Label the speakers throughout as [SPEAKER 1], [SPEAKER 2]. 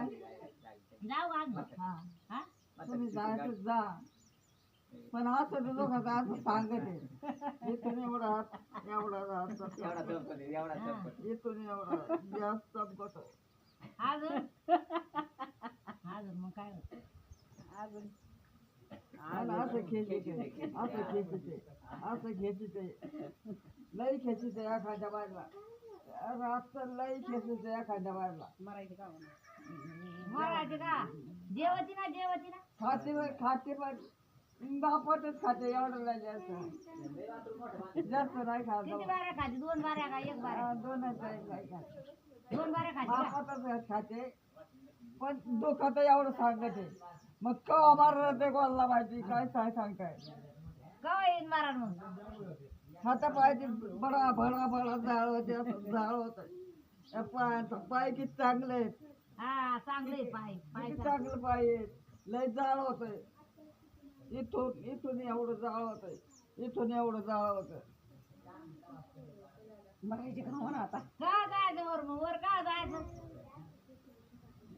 [SPEAKER 1] जाऊ?
[SPEAKER 2] हा
[SPEAKER 1] हा
[SPEAKER 2] तुम्ही जायचं जा. पण असं ते लोक आता असं सांगत आहे. इथून एवढा हात एवढा हात
[SPEAKER 3] एवढा एवढा
[SPEAKER 2] इथून एवढा जास्त चमकत
[SPEAKER 1] अजून? अजून मग काय होतं?
[SPEAKER 4] अजून?
[SPEAKER 2] असं खेचते असं खेचते असं खेचते लई खेचते एखाद्या बाजला. लई खेचते एखाद्या
[SPEAKER 4] मरायची का
[SPEAKER 1] का? जेवती ना जेवती ना.
[SPEAKER 2] खाते खाते एवढं नाही जास्त. जास्त नाही खात
[SPEAKER 1] किती बाऱ्या खाते? दोन बाऱ्या का एक बाऱ्या?
[SPEAKER 2] दोनच आहे नाही खात.
[SPEAKER 1] दोन बाऱ्या खाते का?
[SPEAKER 2] पण दुखत एवढं सांगते. मग कवा मारलं ते कोणाला माहिती? काय काय सांगताय?
[SPEAKER 1] कवा येईन मारा मग?
[SPEAKER 2] हाता पायाची बडा बडा बडा जाळ होते असं जाळ होत पायाचं पाय किती चांगले आहेत.
[SPEAKER 1] हा चांगले पाय पाय
[SPEAKER 2] किती
[SPEAKER 1] चांगले.
[SPEAKER 2] पाय आहेत. लय जाळ होत इथून इथून एवढं जाळ होत इथून एवढं जाळ होत
[SPEAKER 4] मरायची का म्हणा आता.
[SPEAKER 1] का जायचं वर मग? वर का जायचं?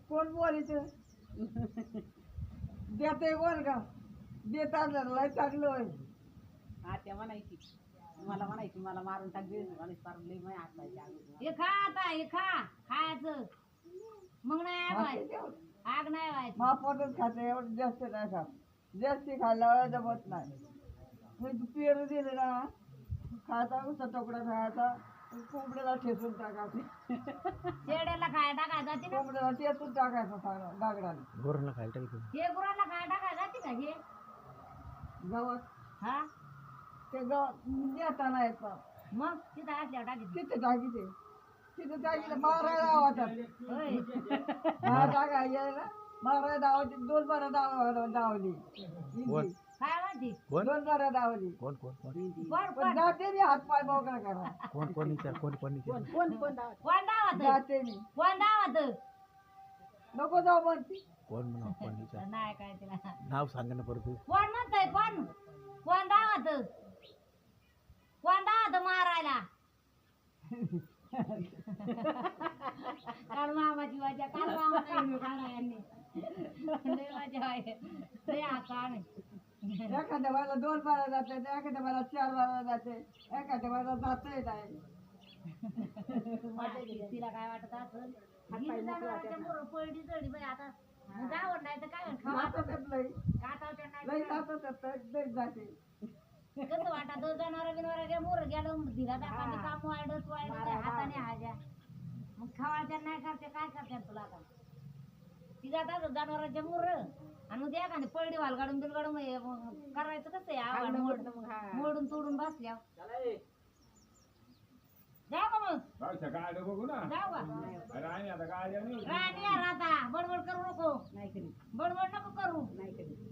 [SPEAKER 2] कोण बोलायचं देते कोण का? देत आणलं लय चांगलं होय
[SPEAKER 4] आत्या म्हणायची. मला म्हणायची मला मारून टाक दे म्हणायची मारून लई माय अगोदर.
[SPEAKER 1] हे खा आता हे खा. खायचं. मग नाही व्हायचं आग नाही व्हायचं
[SPEAKER 2] मापातच खाते एवढं जास्त नाही खात. जास्ती खाल्ल्यावर जमत नाही. मी पेरू दिले ना खायचा नुसता तुकडा खायचा कोंबड्याला ठेचून टाकायचे.
[SPEAKER 1] शेड्याला खाय टाकाय जाते ना?
[SPEAKER 2] कोंबड्याला ठेचून टाकायचं सांगा गागडाने
[SPEAKER 5] गुरांना खायला टाकायचं
[SPEAKER 1] हे गुरांना खाय टाकाय जाते का हे?
[SPEAKER 2] गावात.
[SPEAKER 1] हा?
[SPEAKER 2] ते गावात येताना येतात
[SPEAKER 1] मग? तिथं असल्यावर टाकी
[SPEAKER 2] तिथे टाकीते तिथे टाकीते मारायला वाटत
[SPEAKER 1] होय.
[SPEAKER 2] हा टाका यायला. मारायला धावायची दोन बारा धाव धावली.
[SPEAKER 5] कोण?
[SPEAKER 1] काय माहिती
[SPEAKER 5] कोण?
[SPEAKER 2] दोन बारा धावली.
[SPEAKER 5] कोण कोण कोण?
[SPEAKER 1] कोण
[SPEAKER 2] पण
[SPEAKER 1] कोण
[SPEAKER 2] जाते मी हात पाय मोकळा करा
[SPEAKER 5] कोण कोण विचार कोण कोण विचार
[SPEAKER 4] कोण? कोण दावा
[SPEAKER 1] कोण दावत
[SPEAKER 2] जाते मी.
[SPEAKER 1] कोण दावत
[SPEAKER 2] नको जाऊ म्हणती.
[SPEAKER 5] कोण म्हणा कोण विचार
[SPEAKER 1] नाही काय तिला.
[SPEAKER 5] नाव सांगा ना परत तू.
[SPEAKER 1] कोण म्हणतंय? कोण? कोण दावत काल मामा काढा आहे.
[SPEAKER 2] एखाद्या दोन बारा जाते एखाद्या चार बारा जाते एखाद्या जाते नाही.
[SPEAKER 1] तिला काय वाटत असं पळडी चढी बाई आता. जावं नाही तर काय? खावा
[SPEAKER 2] लई जाते.
[SPEAKER 1] कसं वाटत जनावर बिनवर गे मोर गेलं दिला दाखवाने काम वाढत वाढत हाताने हाज्या मग खावायच्या नाही करते काय करते तुला आता? ती जातात जनावरांच्या मोर. आणि मग द्या का पळडी वाल गाडून बिल गाडून मग करायचं कसं आहे? मोड
[SPEAKER 4] हा.
[SPEAKER 1] मोडून तोडून बसल्या. जाऊ का मग?
[SPEAKER 6] पावसा गाडी बघू ना.
[SPEAKER 1] जाऊ का?
[SPEAKER 6] अरे आणि आता आणि
[SPEAKER 1] राणी या राता बडबड करू नको.
[SPEAKER 4] नाही
[SPEAKER 1] बडबड नको करू.
[SPEAKER 4] नाही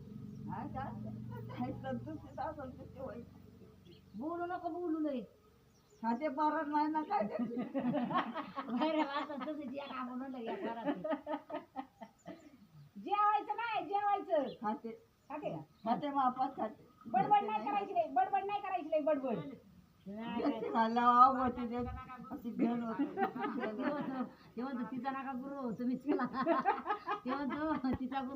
[SPEAKER 2] ते होईल.
[SPEAKER 1] बोलू नको बोलू लय
[SPEAKER 2] खाते मारत नाही ना काय? ते.
[SPEAKER 1] बाहेर वाचत तसंच या का म्हणून लगे घरात
[SPEAKER 4] जेवायचं. नाही जेवायचं.
[SPEAKER 2] खाते
[SPEAKER 4] खाते का
[SPEAKER 2] खाते मापात खाते
[SPEAKER 4] बडबड नाही करायची नाही बडबड. नाही करायची नाही बडबड
[SPEAKER 2] ते
[SPEAKER 1] तेव्हा तो- तो तिचा नका गुरु. तुम्हीच केला तेव्हा तो तिचा गुरु